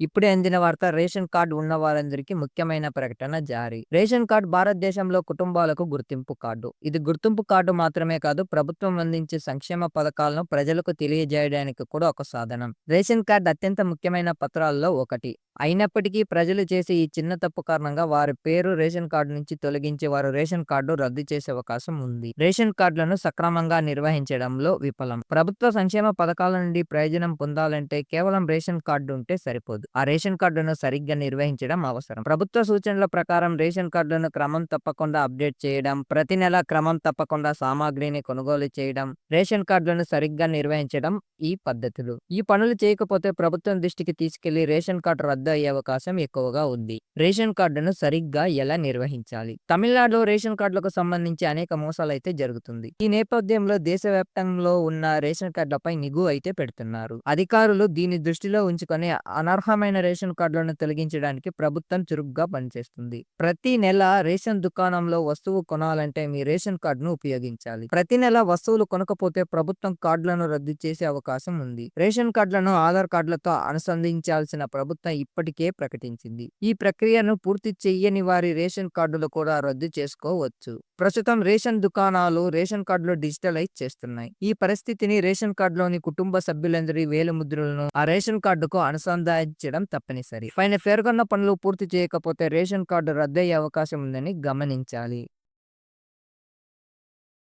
ఇప్పుడే అందిన వార్త రేషన్ కార్డు ఉన్న వారందరికీ ముఖ్యమైన ప్రకటన జారీ. రేషన్ కార్డు భారతదేశంలో కుటుంబాలకు గుర్తింపు కార్డు. ఇది గుర్తింపు కార్డు మాత్రమే కాదు ప్రభుత్వం అందించే సంక్షేమ పథకాలను ప్రజలకు తెలియజేయడానికి కూడా ఒక సాధనం. రేషన్ కార్డు అత్యంత ముఖ్యమైన పత్రాల్లో ఒకటి. అయినప్పటికీ ప్రజలు చేసే ఈ చిన్న తప్పు కారణంగా వారి పేరు రేషన్ కార్డు నుంచి తొలగించి వారు రేషన్ కార్డు రద్దు చేసే అవకాశం ఉంది. రేషన్ కార్డులను సక్రమంగా నిర్వహించడంలో విఫలం. ప్రభుత్వ సంక్షేమ పథకాల నుండి ప్రయోజనం పొందాలంటే కేవలం రేషన్ కార్డు ఉంటే సరిపోదు. ఆ రేషన్ కార్డును సరిగ్గా నిర్వహించడం అవసరం. ప్రభుత్వ సూచనల ప్రకారం రేషన్ కార్డులను క్రమం తప్పకుండా అప్డేట్ చేయడం ప్రతి నెల క్రమం తప్పకుండా సామాగ్రిని కొనుగోలు చేయడం రేషన్ కార్డులను సరిగ్గా నిర్వహించడం ఈ పద్ధతులు. ఈ పనులు చేయకపోతే ప్రభుత్వం దృష్టికి తీసుకెళ్ళి రేషన్ కార్డు రద్దు అయ్యే అవకాశం ఎక్కువగా ఉంది. రేషన్ కార్డును సరిగ్గా ఎలా నిర్వహించాలి? తమిళనాడులో రేషన్ కార్డులకు సంబంధించి అనేక మోసాలు అయితే జరుగుతుంది. ఈ నేపథ్యంలో దేశవ్యాప్తంలో ఉన్న రేషన్ కార్డులపై నిఘు అయితే పెడుతున్నారు. అధికారులు దీని దృష్టిలో ఉంచుకొని అనర్హమైన రేషన్ కార్డులను తొలగించడానికి ప్రభుత్వం చురుగ్గా పనిచేస్తుంది. ప్రతి నెల రేషన్ దుకాణంలో వస్తువు కొనాలంటే మీ రేషన్ కార్డును ఉపయోగించాలి. ప్రతి నెల వస్తువులు కొనకపోతే ప్రభుత్వం కార్డులను రద్దు చేసే అవకాశం ఉంది. రేషన్ కార్డులను ఆధార్ కార్డులతో అనుసంధించాల్సిన ప్రభుత్వం ఇప్పటికే ప్రకటించింది. ఈ ప్రక్రియను పూర్తి చెయ్యని వారి రేషన్ కార్డులు కూడా రద్దు చేసుకోవచ్చు. ప్రస్తుతం రేషన్ దుకాణాలు రేషన్ కార్డులు డిజిటలైజ్ చేస్తున్నాయి. ఈ పరిస్థితిని రేషన్ కార్డులోని కుటుంబ సభ్యులందరి వేలు ముద్రలను ఆ రేషన్ కార్డుకు అనుసంధానించడం తప్పనిసరి. పైన పేర్కొన్న పనులు పూర్తి చేయకపోతే రేషన్ కార్డు రద్దయ్యే అవకాశం ఉందని గమనించాలి.